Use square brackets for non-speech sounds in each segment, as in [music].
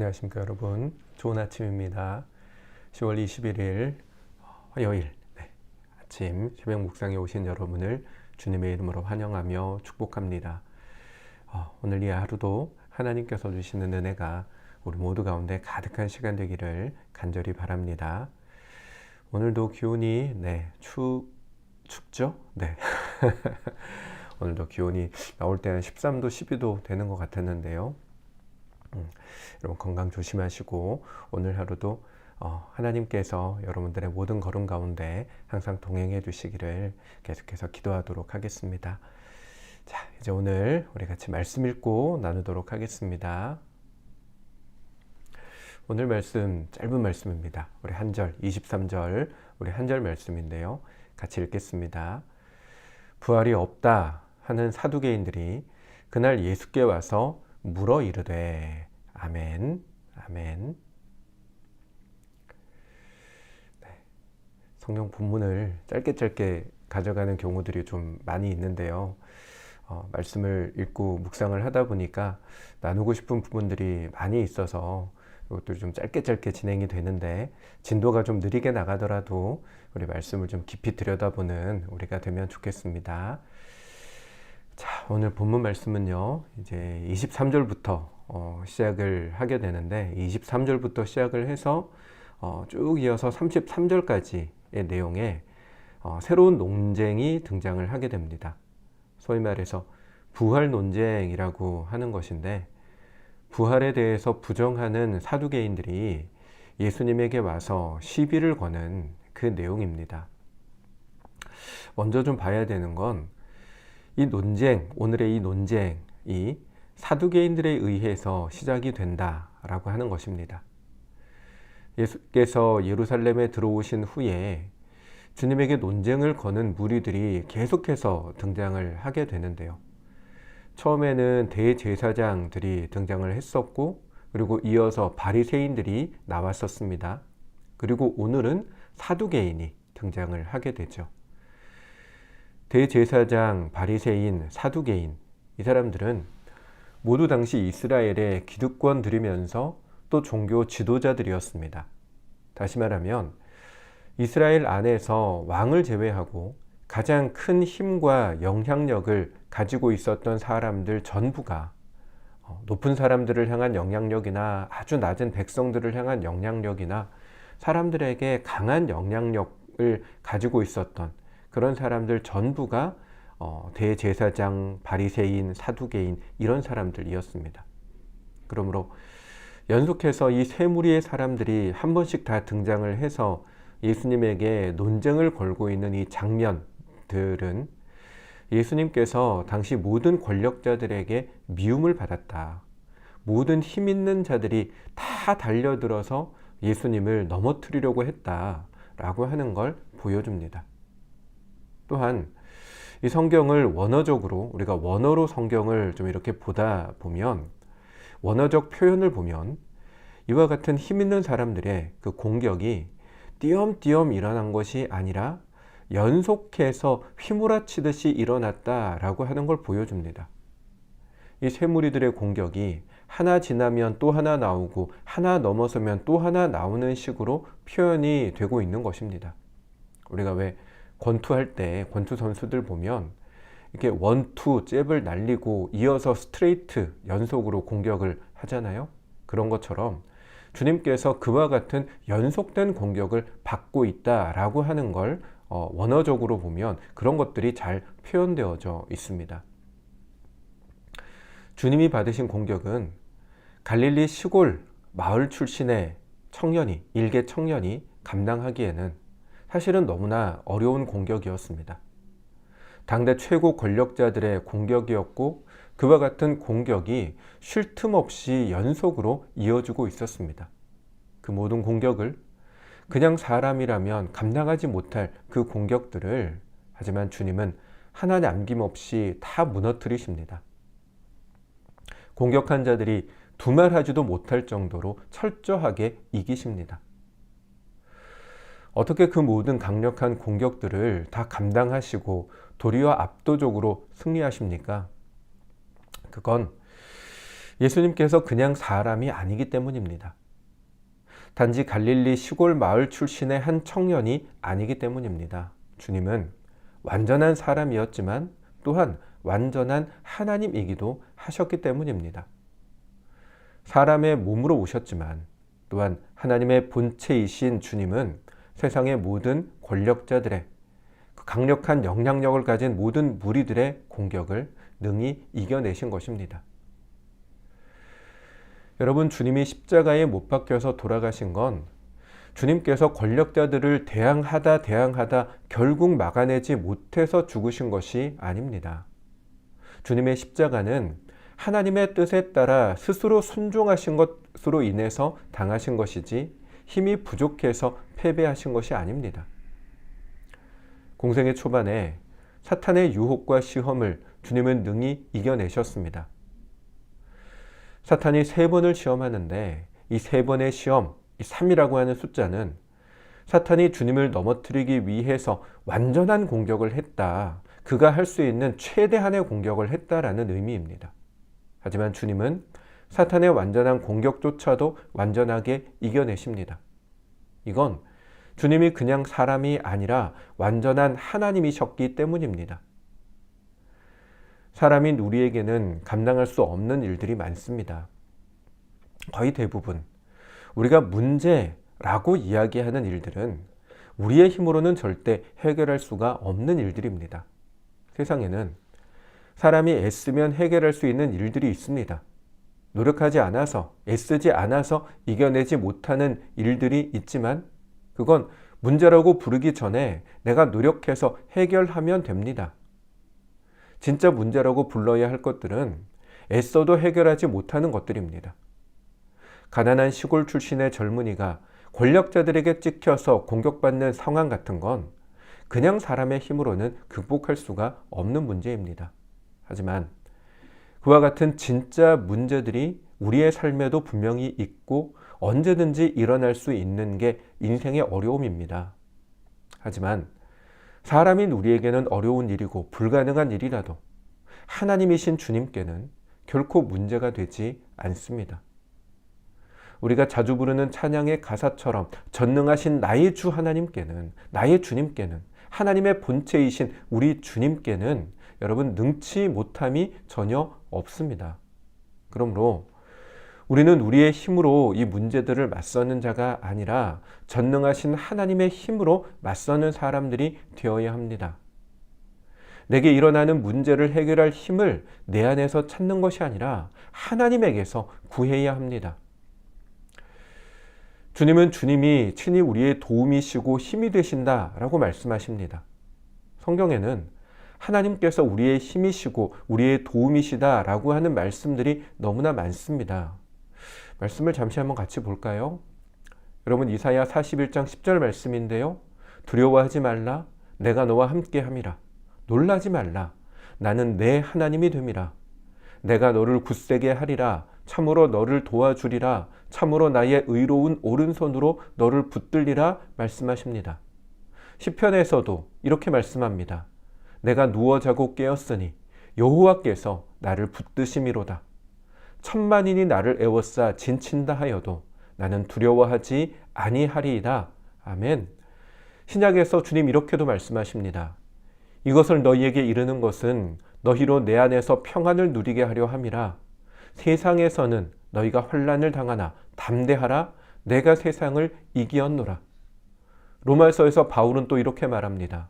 안녕하십니까 여러분 좋은 아침입니다 10월 21일 화요일 네, 아침 새벽 묵상에 오신 여러분을 주님의 이름으로 환영하며 축복합니다 어, 오늘 이 하루도 하나님께서 주시는 은혜가 우리 모두 가운데 가득한 시간 되기를 간절히 바랍니다 오늘도 기온이 네, 추, 춥죠? 네. [laughs] 오늘도 기온이 나올 때는 13도, 12도 되는 것 같았는데요. 음, 여러분 건강 조심하시고 오늘 하루도 어, 하나님께서 여러분들의 모든 걸음 가운데 항상 동행해 주시기를 계속해서 기도하도록 하겠습니다. 자, 이제 오늘 우리 같이 말씀 읽고 나누도록 하겠습니다. 오늘 말씀 짧은 말씀입니다. 우리 한 절, 23절, 우리 한절 말씀인데요. 같이 읽겠습니다. 부활이 없다 하는 사두개인들이 그날 예수께 와서 물어 이르되 아멘 아멘. 네, 성경 본문을 짧게 짧게 가져가는 경우들이 좀 많이 있는데요. 어, 말씀을 읽고 묵상을 하다 보니까 나누고 싶은 부분들이 많이 있어서 이것도 좀 짧게 짧게 진행이 되는데 진도가 좀 느리게 나가더라도 우리 말씀을 좀 깊이 들여다보는 우리가 되면 좋겠습니다. 자, 오늘 본문 말씀은요, 이제 23절부터 어, 시작을 하게 되는데, 23절부터 시작을 해서 어, 쭉 이어서 33절까지의 내용에 어, 새로운 논쟁이 등장을 하게 됩니다. 소위 말해서 부활 논쟁이라고 하는 것인데, 부활에 대해서 부정하는 사두개인들이 예수님에게 와서 시비를 거는 그 내용입니다. 먼저 좀 봐야 되는 건 이 논쟁, 오늘의 이 논쟁이 사두개인들에 의해서 시작이 된다라고 하는 것입니다. 예수께서 예루살렘에 들어오신 후에 주님에게 논쟁을 거는 무리들이 계속해서 등장을 하게 되는데요. 처음에는 대제사장들이 등장을 했었고 그리고 이어서 바리새인들이 나왔었습니다. 그리고 오늘은 사두개인이 등장을 하게 되죠. 대제사장, 바리새인, 사두개인 이 사람들은 모두 당시 이스라엘의 기득권 들이면서 또 종교 지도자들이었습니다. 다시 말하면 이스라엘 안에서 왕을 제외하고 가장 큰 힘과 영향력을 가지고 있었던 사람들 전부가 어, 높은 사람들을 향한 영향력이나 아주 낮은 백성들을 향한 영향력이나 사람들에게 강한 영향력을 가지고 있었던 그런 사람들 전부가 어, 대제사장, 바리새인, 사두개인 이런 사람들이었습니다. 그러므로 연속해서 이 세 무리의 사람들이 한 번씩 다 등장을 해서 예수님에게 논쟁을 걸고 있는 이 장면들은 예수님께서 당시 모든 권력자들에게 미움을 받았다. 모든 힘 있는 자들이 다 달려들어서 예수님을 넘어뜨리려고 했다 라고 하는 걸 보여줍니다. 또한 이 성경을 원어적으로 우리가 원어로 성경을 좀 이렇게 보다 보면 원어적 표현을 보면 이와 같은 힘 있는 사람들의 그 공격이 띄엄띄엄 일어난 것이 아니라 연속해서 휘몰아치듯이 일어났다라고 하는 걸 보여줍니다. 이 쇠무리들의 공격이 하나 지나면 또 하나 나오고 하나 넘어서면 또 하나 나오는 식으로 표현이 되고 있는 것입니다. 우리가 왜 권투할 때 권투 선수들 보면 이렇게 원투 잽을 날리고 이어서 스트레이트 연속으로 공격을 하잖아요. 그런 것처럼 주님께서 그와 같은 연속된 공격을 받고 있다라고 하는 걸 어, 원어적으로 보면 그런 것들이 잘 표현되어져 있습니다. 주님이 받으신 공격은 갈릴리 시골 마을 출신의 청년이, 일개 청년이 감당하기에는 사실은 너무나 어려운 공격이었습니다. 당대 최고 권력자들의 공격이었고 그와 같은 공격이 쉴 틈 없이 연속으로 이어지고 있었습니다. 그 모든 공격을 그냥 사람이라면 감당하지 못할 그 공격들을 하지만 주님은 하나 남김없이 다 무너뜨리십니다. 공격한 자들이 두말하지도 못할 정도로 철저하게 이기십니다. 어떻게 그 모든 강력한 공격들을 다 감당하시고 도리어 압도적으로 승리하십니까? 그건 예수님께서 그냥 사람이 아니기 때문입니다. 단지 갈릴리 시골 마을 출신의 한 청년이 아니기 때문입니다. 주님은 완전한 사람이었지만 또한 완전한 하나님이기도 하셨기 때문입니다. 사람의 몸으로 오셨지만 또한 하나님의 본체이신 주님은 세상의 모든 권력자들의 그 강력한 영향력을 가진 모든 무리들의 공격을 능히 이겨내신 것입니다. 여러분, 주님이 십자가에 못 박혀서 돌아가신 건 주님께서 권력자들을 대항하다 대항하다 결국 막아내지 못해서 죽으신 것이 아닙니다. 주님의 십자가는 하나님의 뜻에 따라 스스로 순종하신 것으로 인해서 당하신 것이지 힘이 부족해서 패배하신 것이 아닙니다. 공생의 초반에 사탄의 유혹과 시험을 주님은 능히 이겨내셨습니다. 사탄이 세 번을 시험하는데 이 세 번의 시험, 이 3이라고 하는 숫자는 사탄이 주님을 넘어뜨리기 위해서 완전한 공격을 했다. 그가 할 수 있는 최대한의 공격을 했다라는 의미입니다. 하지만 주님은 사탄의 완전한 공격조차도 완전하게 이겨내십니다. 이건 주님이 그냥 사람이 아니라 완전한 하나님이셨기 때문입니다. 사람인 우리에게는 감당할 수 없는 일들이 많습니다. 거의 대부분 우리가 문제라고 이야기하는 일들은 우리의 힘으로는 절대 해결할 수가 없는 일들입니다. 세상에는 사람이 애쓰면 해결할 수 있는 일들이 있습니다. 노력하지 않아서, 애쓰지 않아서 이겨내지 못하는 일들이 있지만 그건 문제라고 부르기 전에 내가 노력해서 해결하면 됩니다. 진짜 문제라고 불러야 할 것들은 애써도 해결하지 못하는 것들입니다. 가난한 시골 출신의 젊은이가 권력자들에게 찍혀서 공격받는 상황 같은 건 그냥 사람의 힘으로는 극복할 수가 없는 문제입니다. 하지만 그와 같은 진짜 문제들이 우리의 삶에도 분명히 있고 언제든지 일어날 수 있는 게 인생의 어려움입니다. 하지만 사람인 우리에게는 어려운 일이고 불가능한 일이라도 하나님이신 주님께는 결코 문제가 되지 않습니다. 우리가 자주 부르는 찬양의 가사처럼 전능하신 나의 주 하나님께는, 나의 주님께는, 하나님의 본체이신 우리 주님께는 여러분 능치 못함이 전혀 없습니다. 그러므로 우리는 우리의 힘으로 이 문제들을 맞서는 자가 아니라 전능하신 하나님의 힘으로 맞서는 사람들이 되어야 합니다. 내게 일어나는 문제를 해결할 힘을 내 안에서 찾는 것이 아니라 하나님에게서 구해야 합니다. 주님은 주님이 친히 우리의 도움이시고 힘이 되신다 라고 말씀하십니다. 성경에는 하나님께서 우리의 힘이시고 우리의 도움이시다 라고 하는 말씀들이 너무나 많습니다. 말씀을 잠시 한번 같이 볼까요? 여러분 이사야 41장 10절 말씀인데요. 두려워하지 말라 내가 너와 함께 함이라 놀라지 말라 나는 내 하나님이 됨이라 내가 너를 굳세게 하리라 참으로 너를 도와주리라 참으로 나의 의로운 오른손으로 너를 붙들리라 말씀하십니다. 시편에서도 이렇게 말씀합니다. 내가 누워 자고 깨었으니 여호와께서 나를 붙드심이로다. 천만인이 나를 애워싸 진친다 하여도 나는 두려워하지 아니하리이다. 아멘. 신약에서 주님 이렇게도 말씀하십니다. 이것을 너희에게 이르는 것은 너희로 내 안에서 평안을 누리게 하려 함이라. 세상에서는 너희가 환란을 당하나 담대하라. 내가 세상을 이기었노라. 로마서에서 바울은 또 이렇게 말합니다.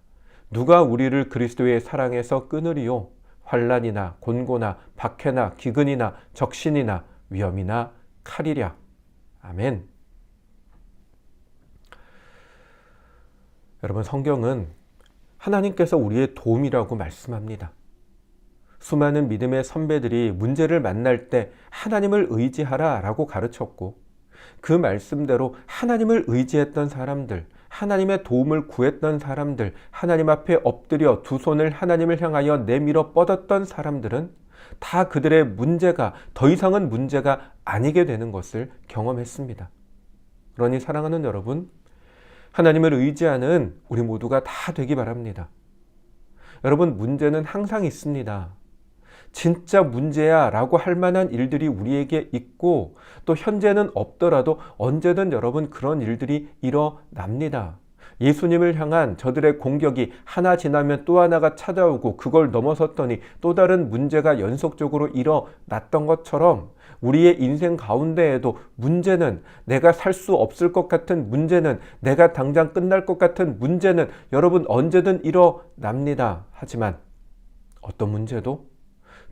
누가 우리를 그리스도의 사랑에서 끊으리요? 환란이나 곤고나 박해나 기근이나 적신이나 위험이나 칼이랴. 아멘. 여러분 성경은 하나님께서 우리의 도움이라고 말씀합니다. 수많은 믿음의 선배들이 문제를 만날 때 하나님을 의지하라 라고 가르쳤고 그 말씀대로 하나님을 의지했던 사람들, 하나님의 도움을 구했던 사람들, 하나님 앞에 엎드려 두 손을 하나님을 향하여 내밀어 뻗었던 사람들은 다 그들의 문제가 더 이상은 문제가 아니게 되는 것을 경험했습니다. 그러니 사랑하는 여러분, 하나님을 의지하는 우리 모두가 다 되기 바랍니다. 여러분, 문제는 항상 있습니다. 진짜 문제야 라고 할 만한 일들이 우리에게 있고 또 현재는 없더라도 언제든 여러분 그런 일들이 일어납니다. 예수님을 향한 저들의 공격이 하나 지나면 또 하나가 찾아오고 그걸 넘어섰더니 또 다른 문제가 연속적으로 일어났던 것처럼 우리의 인생 가운데에도 문제는 내가 살 수 없을 것 같은 문제는 내가 당장 끝날 것 같은 문제는 여러분 언제든 일어납니다. 하지만 어떤 문제도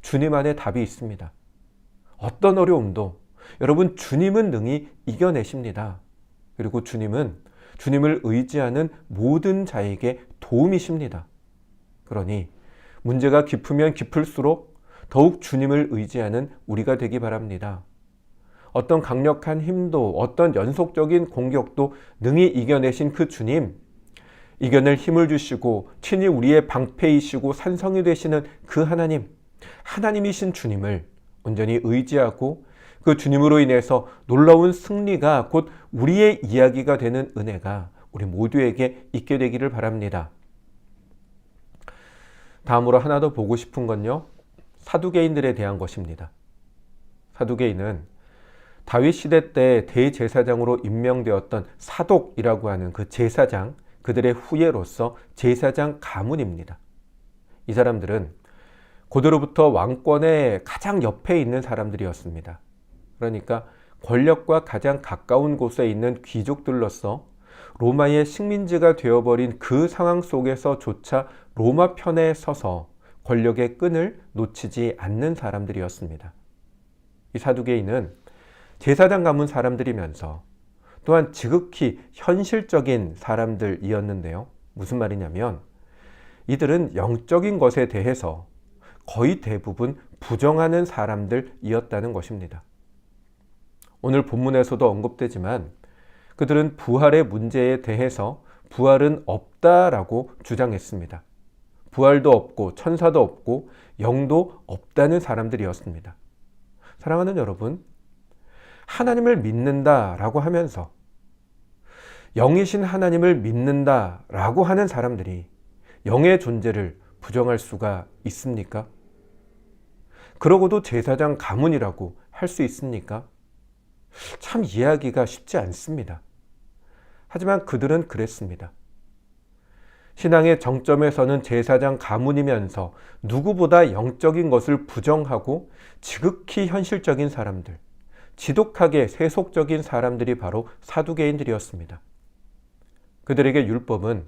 주님 안에 답이 있습니다. 어떤 어려움도 여러분 주님은 능히 이겨내십니다. 그리고 주님은 주님을 의지하는 모든 자에게 도움이십니다. 그러니 문제가 깊으면 깊을수록 더욱 주님을 의지하는 우리가 되기 바랍니다. 어떤 강력한 힘도 어떤 연속적인 공격도 능히 이겨내신 그 주님, 이겨낼 힘을 주시고 친히 우리의 방패이시고 산성이 되시는 그 하나님, 하나님이신 주님을 온전히 의지하고 그 주님으로 인해서 놀라운 승리가 곧 우리의 이야기가 되는 은혜가 우리 모두에게 있게 되기를 바랍니다. 다음으로 하나 더 보고 싶은 건요. 사두개인들에 대한 것입니다. 사두개인은 다윗 시대 때 대제사장으로 임명되었던 사독이라고 하는 그 제사장, 그들의 후예로서 제사장 가문입니다. 이 사람들은 고대로부터 왕권의 가장 옆에 있는 사람들이었습니다. 그러니까 권력과 가장 가까운 곳에 있는 귀족들로서 로마의 식민지가 되어버린 그 상황 속에서조차 로마 편에 서서 권력의 끈을 놓치지 않는 사람들이었습니다. 이 사두개인은 제사장 가문 사람들이면서 또한 지극히 현실적인 사람들이었는데요. 무슨 말이냐면 이들은 영적인 것에 대해서 거의 대부분 부정하는 사람들이었다는 것입니다. 오늘 본문에서도 언급되지만 그들은 부활의 문제에 대해서 부활은 없다라고 주장했습니다. 부활도 없고 천사도 없고 영도 없다는 사람들이었습니다. 사랑하는 여러분, 하나님을 믿는다라고 하면서 영이신 하나님을 믿는다라고 하는 사람들이 영의 존재를 부정할 수가 있습니까? 그러고도 제사장 가문이라고 할 수 있습니까? 참 이해하기가 쉽지 않습니다. 하지만 그들은 그랬습니다. 신앙의 정점에서는 제사장 가문이면서 누구보다 영적인 것을 부정하고 지극히 현실적인 사람들, 지독하게 세속적인 사람들이 바로 사두개인들이었습니다. 그들에게 율법은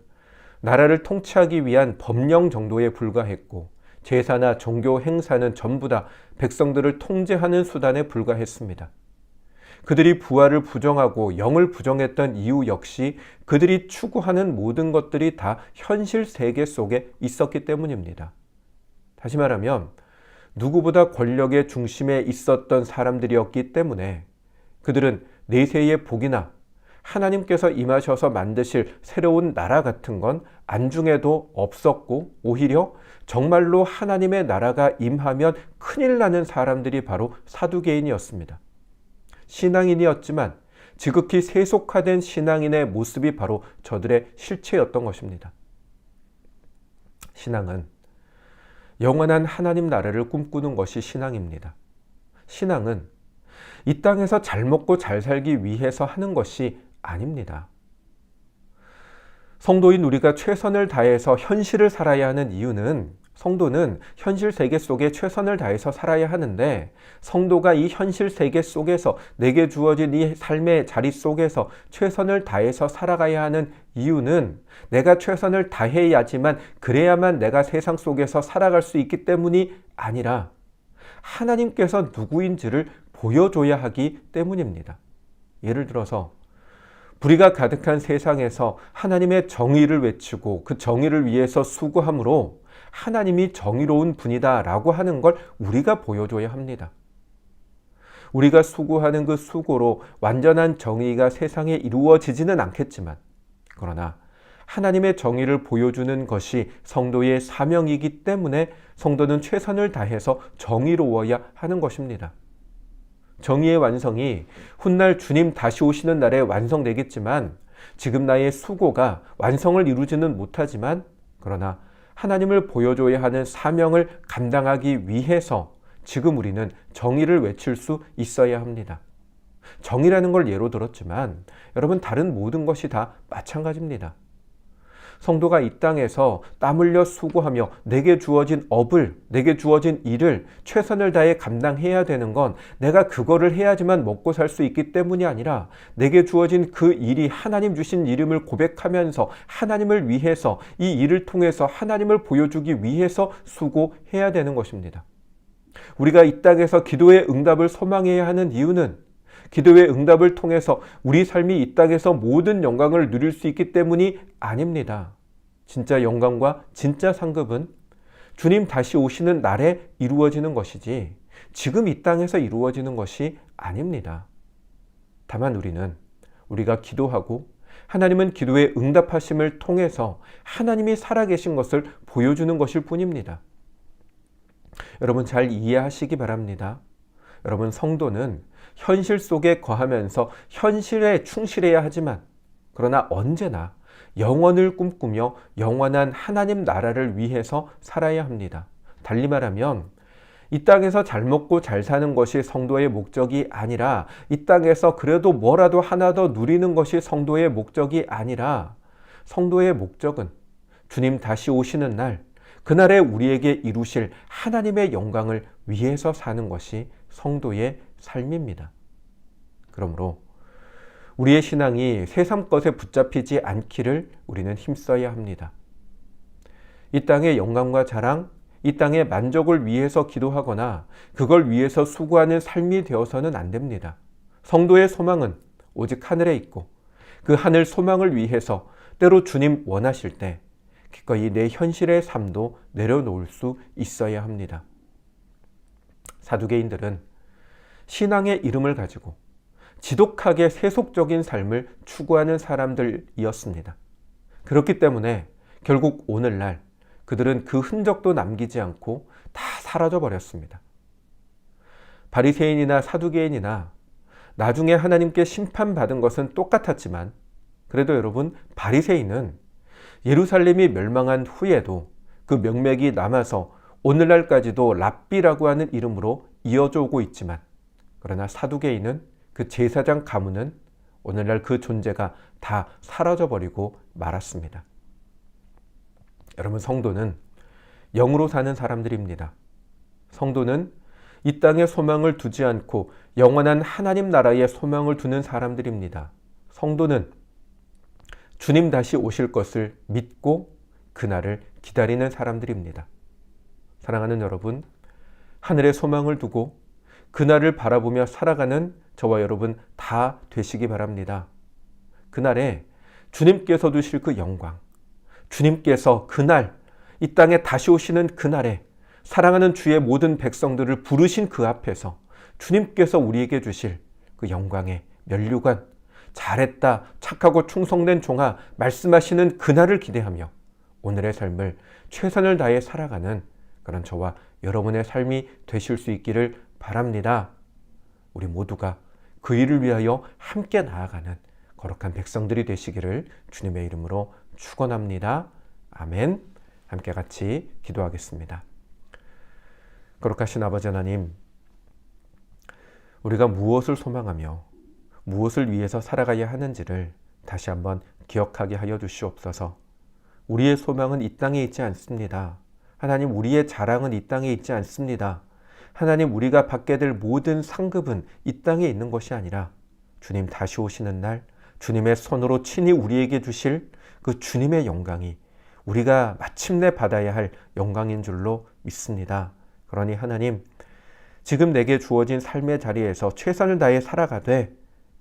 나라를 통치하기 위한 법령 정도에 불과했고 제사나 종교 행사는 전부 다 백성들을 통제하는 수단에 불과했습니다. 그들이 부활을 부정하고 영을 부정했던 이유 역시 그들이 추구하는 모든 것들이 다 현실 세계 속에 있었기 때문입니다. 다시 말하면 누구보다 권력의 중심에 있었던 사람들이었기 때문에 그들은 내세의 복이나 하나님께서 임하셔서 만드실 새로운 나라 같은 건 안중에도 없었고 오히려 정말로 하나님의 나라가 임하면 큰일 나는 사람들이 바로 사두개인이었습니다. 신앙인이었지만 지극히 세속화된 신앙인의 모습이 바로 저들의 실체였던 것입니다. 신앙은 영원한 하나님 나라를 꿈꾸는 것이 신앙입니다. 신앙은 이 땅에서 잘 먹고 잘 살기 위해서 하는 것이 아닙니다. 성도인 우리가 최선을 다해서 현실을 살아야 하는 이유는 성도는 현실 세계 속에 최선을 다해서 살아야 하는데 성도가 이 현실 세계 속에서 내게 주어진 이 삶의 자리 속에서 최선을 다해서 살아가야 하는 이유는 내가 최선을 다해야지만 그래야만 내가 세상 속에서 살아갈 수 있기 때문이 아니라 하나님께서 누구인지를 보여줘야 하기 때문입니다. 예를 들어서 불의가 가득한 세상에서 하나님의 정의를 외치고 그 정의를 위해서 수고함으로 하나님이 정의로운 분이다 라고 하는 걸 우리가 보여줘야 합니다. 우리가 수고하는 그 수고로 완전한 정의가 세상에 이루어지지는 않겠지만, 그러나 하나님의 정의를 보여주는 것이 성도의 사명이기 때문에 성도는 최선을 다해서 정의로워야 하는 것입니다. 정의의 완성이 훗날 주님 다시 오시는 날에 완성되겠지만 지금 나의 수고가 완성을 이루지는 못하지만 그러나 하나님을 보여줘야 하는 사명을 감당하기 위해서 지금 우리는 정의를 외칠 수 있어야 합니다. 정의라는 걸 예로 들었지만 여러분 다른 모든 것이 다 마찬가지입니다. 성도가 이 땅에서 땀 흘려 수고하며 내게 주어진 업을, 내게 주어진 일을 최선을 다해 감당해야 되는 건 내가 그거를 해야지만 먹고 살 수 있기 때문이 아니라 내게 주어진 그 일이 하나님 주신 이름을 고백하면서 하나님을 위해서 이 일을 통해서 하나님을 보여주기 위해서 수고해야 되는 것입니다. 우리가 이 땅에서 기도의 응답을 소망해야 하는 이유는 기도의 응답을 통해서 우리 삶이 이 땅에서 모든 영광을 누릴 수 있기 때문이 아닙니다. 진짜 영광과 진짜 상급은 주님 다시 오시는 날에 이루어지는 것이지 지금 이 땅에서 이루어지는 것이 아닙니다. 다만 우리는 우리가 기도하고 하나님은 기도의 응답하심을 통해서 하나님이 살아계신 것을 보여주는 것일 뿐입니다. 여러분 잘 이해하시기 바랍니다. 여러분 성도는 현실 속에 거하면서 현실에 충실해야 하지만 그러나 언제나 영원을 꿈꾸며 영원한 하나님 나라를 위해서 살아야 합니다. 달리 말하면 이 땅에서 잘 먹고 잘 사는 것이 성도의 목적이 아니라 이 땅에서 그래도 뭐라도 하나 더 누리는 것이 성도의 목적이 아니라 성도의 목적은 주님 다시 오시는 날 그날에 우리에게 이루실 하나님의 영광을 위해서 사는 것이 성도의 삶입니다. 그러므로 우리의 신앙이 세상 것에 붙잡히지 않기를 우리는 힘써야 합니다. 이 땅의 영광과 자랑, 이 땅의 만족을 위해서 기도하거나 그걸 위해서 수고하는 삶이 되어서는 안 됩니다. 성도의 소망은 오직 하늘에 있고 그 하늘 소망을 위해서 때로 주님 원하실 때 기꺼이 내 현실의 삶도 내려놓을 수 있어야 합니다. 사두개인들은 신앙의 이름을 가지고 지독하게 세속적인 삶을 추구하는 사람들이었습니다. 그렇기 때문에 결국 오늘날 그들은 그 흔적도 남기지 않고 다 사라져 버렸습니다. 바리새인이나 사두개인이나 나중에 하나님께 심판받은 것은 똑같았지만 그래도 여러분 바리새인은 예루살렘이 멸망한 후에도 그 명맥이 남아서 오늘날까지도 랍비라고 하는 이름으로 이어져 오고 있지만 그러나 사두개인은 그 제사장 가문은 오늘날 그 존재가 다 사라져 버리고 말았습니다. 여러분 성도는 영으로 사는 사람들입니다. 성도는 이 땅에 소망을 두지 않고 영원한 하나님 나라에 소망을 두는 사람들입니다. 성도는 주님 다시 오실 것을 믿고 그날을 기다리는 사람들입니다. 사랑하는 여러분, 하늘에 소망을 두고 그날을 바라보며 살아가는 저와 여러분 다 되시기 바랍니다. 그날에 주님께서 주실 그 영광, 주님께서 그날 이 땅에 다시 오시는 그날에 사랑하는 주의 모든 백성들을 부르신 그 앞에서 주님께서 우리에게 주실 그 영광의 면류관 잘했다 착하고 충성된 종아 말씀하시는 그날을 기대하며 오늘의 삶을 최선을 다해 살아가는 그런 저와 여러분의 삶이 되실 수 있기를 바랍니다. 우리 모두가 그 일을 위하여 함께 나아가는 거룩한 백성들이 되시기를 주님의 이름으로 축원합니다. 아멘. 함께 같이 기도하겠습니다. 거룩하신 아버지 하나님, 우리가 무엇을 소망하며 무엇을 위해서 살아가야 하는지를 다시 한번 기억하게 하여 주시옵소서. 우리의 소망은 이 땅에 있지 않습니다. 하나님, 우리의 자랑은 이 땅에 있지 않습니다. 하나님 우리가 받게 될 모든 상급은 이 땅에 있는 것이 아니라 주님 다시 오시는 날 주님의 손으로 친히 우리에게 주실 그 주님의 영광이 우리가 마침내 받아야 할 영광인 줄로 믿습니다. 그러니 하나님 지금 내게 주어진 삶의 자리에서 최선을 다해 살아가되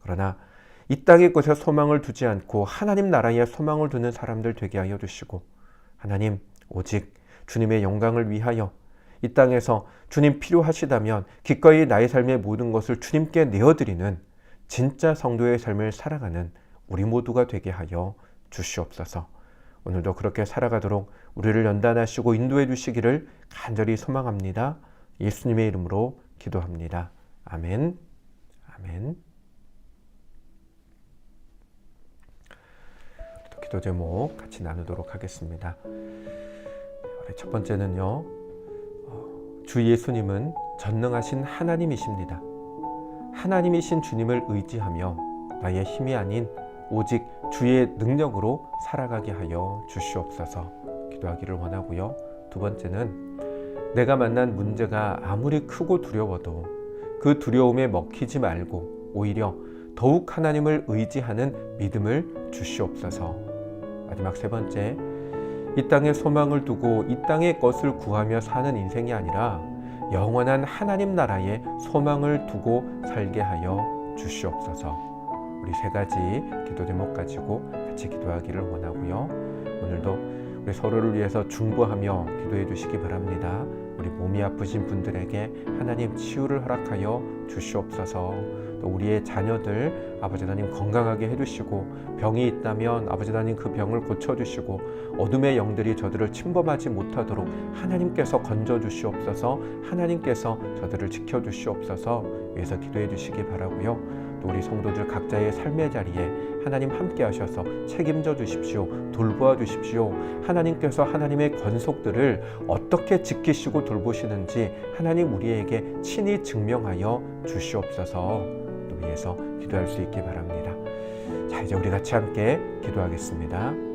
그러나 이 땅의 것에 소망을 두지 않고 하나님 나라에 소망을 두는 사람들 되게 하여 주시고 하나님 오직 주님의 영광을 위하여 이 땅에서 주님 필요하시다면 기꺼이 나의 삶의 모든 것을 주님께 내어드리는 진짜 성도의 삶을 살아가는 우리 모두가 되게 하여 주시옵소서. 오늘도 그렇게 살아가도록 우리를 연단하시고 인도해 주시기를 간절히 소망합니다. 예수님의 이름으로 기도합니다. 아멘. 아멘. 기도 제목 같이 나누도록 하겠습니다. 첫 번째는요. 어, 주 예수님은 전능하신 하나님이십니다. 하나님이신 주님을 의지하며 나의 힘이 아닌 오직 주의 능력으로 살아가게 하여 주시옵소서 기도하기를 원하고요. 두 번째는 내가 만난 문제가 아무리 크고 두려워도 그 두려움에 먹히지 말고 오히려 더욱 하나님을 의지하는 믿음을 주시옵소서. 마지막 세 번째, 이 땅에 소망을 두고 이 땅의 것을 구하며 사는 인생이 아니라 영원한 하나님 나라에 소망을 두고 살게 하여 주시옵소서. 우리 세 가지 기도 제목 가지고 같이 기도하기를 원하고요. 오늘도 우리 서로를 위해서 중보하며 기도해 주시기 바랍니다. 우리 몸이 아프신 분들에게 하나님 치유를 허락하여 주시옵소서. 또 우리의 자녀들 아버지 하나님 건강하게 해주시고 병이 있다면 아버지 하나님 그 병을 고쳐주시고 어둠의 영들이 저들을 침범하지 못하도록 하나님께서 건져 주시옵소서. 하나님께서 저들을 지켜 주시옵소서. 위해서 기도해 주시기 바라고요. 또 우리 성도들 각자의 삶의 자리에 하나님 함께 하셔서 책임져 주십시오. 돌보아 주십시오. 하나님께서 하나님의 권속들을 어떻게 지키시고 돌보시는지 하나님 우리에게 친히 증명하여 주시옵소서. 또 위해서 기도할 수 있기 바랍니다. 자, 이제 우리 같이 함께 기도하겠습니다.